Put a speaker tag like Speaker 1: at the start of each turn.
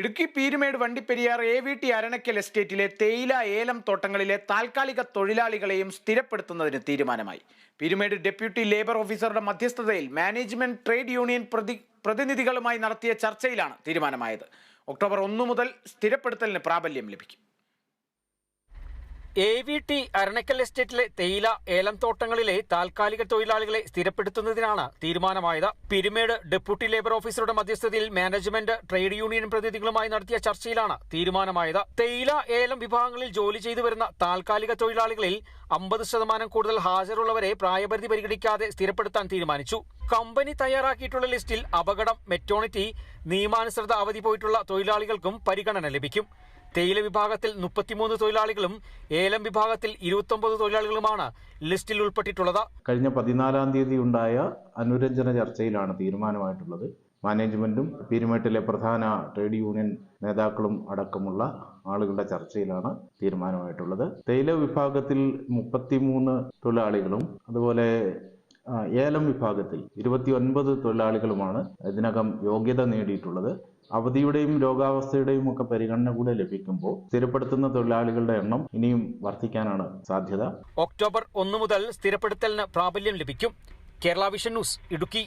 Speaker 1: Idukki Peermade Vandiperiyar A V T Aranakkal എസ്റ്റേറ്റിലെ തേയില ഏലം തോട്ടങ്ങളിലെ താൽക്കാലിക തൊഴിലാളികളെയും സ്ഥിരപ്പെടുത്തുന്നതിന് തീരുമാനമായി. പീരുമേട് ഡെപ്യൂട്ടി ലേബർ ഓഫീസറുടെ മധ്യസ്ഥതയിൽ മാനേജ്മെന്റ് ട്രേഡ് യൂണിയൻ പ്രതി പ്രതിനിധികളുമായി നടത്തിയ ചർച്ചയിലാണ് തീരുമാനമായത്. ഒക്ടോബർ ഒന്ന് മുതൽ സ്ഥിരപ്പെടുത്തലിന് പ്രാബല്യം ലഭിക്കും.
Speaker 2: എ വി ടി അരണക്കൽ എസ്റ്റേറ്റിലെ തേയില ഏലം തോട്ടങ്ങളിലെ താൽക്കാലിക തൊഴിലാളികളെ സ്ഥിരപ്പെടുത്തുന്നതിനാണ് തീരുമാനമായത്. പിരുമേട് ഡെപ്യൂട്ടി ലേബർ ഓഫീസറുടെ മധ്യസ്ഥതയിൽ മാനേജ്മെന്റ് ട്രേഡ് യൂണിയൻ പ്രതിനിധികളുമായി നടത്തിയ ചർച്ചയിലാണ് തീരുമാനമായത്. തേയില ഏലം വിഭാഗങ്ങളിൽ ജോലി ചെയ്തു വരുന്ന താൽക്കാലിക തൊഴിലാളികളിൽ അമ്പത് ശതമാനം കൂടുതൽ ഹാജരുള്ളവരെ പ്രായപരിധി പരിഗണിക്കാതെ സ്ഥിരപ്പെടുത്താൻ തീരുമാനിച്ചു. കമ്പനി തയ്യാറാക്കിയിട്ടുള്ള ലിസ്റ്റിൽ അപകടം മെറ്റോണിറ്റി നിയമാനുസൃത അവധി പോയിട്ടുള്ള തൊഴിലാളികൾക്കും പരിഗണന ലഭിക്കും. തേയില വിഭാഗത്തിൽ മുപ്പത്തിമൂന്ന് തൊഴിലാളികളും ഏലം വിഭാഗത്തിൽ ഇരുപത്തൊമ്പത് തൊഴിലാളികളുമാണ് ലിസ്റ്റിൽ ഉൾപ്പെട്ടിട്ടുള്ളത്.
Speaker 3: കഴിഞ്ഞ പതിനാലാം തീയതി ഉണ്ടായ അനുരഞ്ജന ചർച്ചയിലാണ് തീരുമാനമായിട്ടുള്ളത്. മാനേജ്മെന്റും പീരുമേട്ടിലെ പ്രധാന ട്രേഡ് യൂണിയൻ നേതാക്കളും അടക്കമുള്ള ആളുകളുടെ ചർച്ചയിലാണ് തീരുമാനമായിട്ടുള്ളത്. തേയില വിഭാഗത്തിൽ മുപ്പത്തിമൂന്ന് തൊഴിലാളികളും അതുപോലെ ഏലം വിഭാഗത്തിൽ ഇരുപത്തിയൊൻപത് തൊഴിലാളികളുമാണ് ഇതിനകം യോഗ്യത നേടിയിട്ടുള്ളത്. അവധിയുടെയും രോഗാവസ്ഥയുടെയും ഒക്കെ പരിഗണന കൂടെ ലഭിക്കുമ്പോൾ സ്ഥിരപ്പെടുത്തുന്ന തൊഴിലാളികളുടെ എണ്ണം ഇനിയും വർദ്ധിക്കാനാണ് സാധ്യത.
Speaker 2: ഒക്ടോബർ ഒന്ന് മുതൽ സ്ഥിരപ്പെടുത്തലിന് പ്രാബല്യം ലഭിക്കും. Kerala vision news Idukki.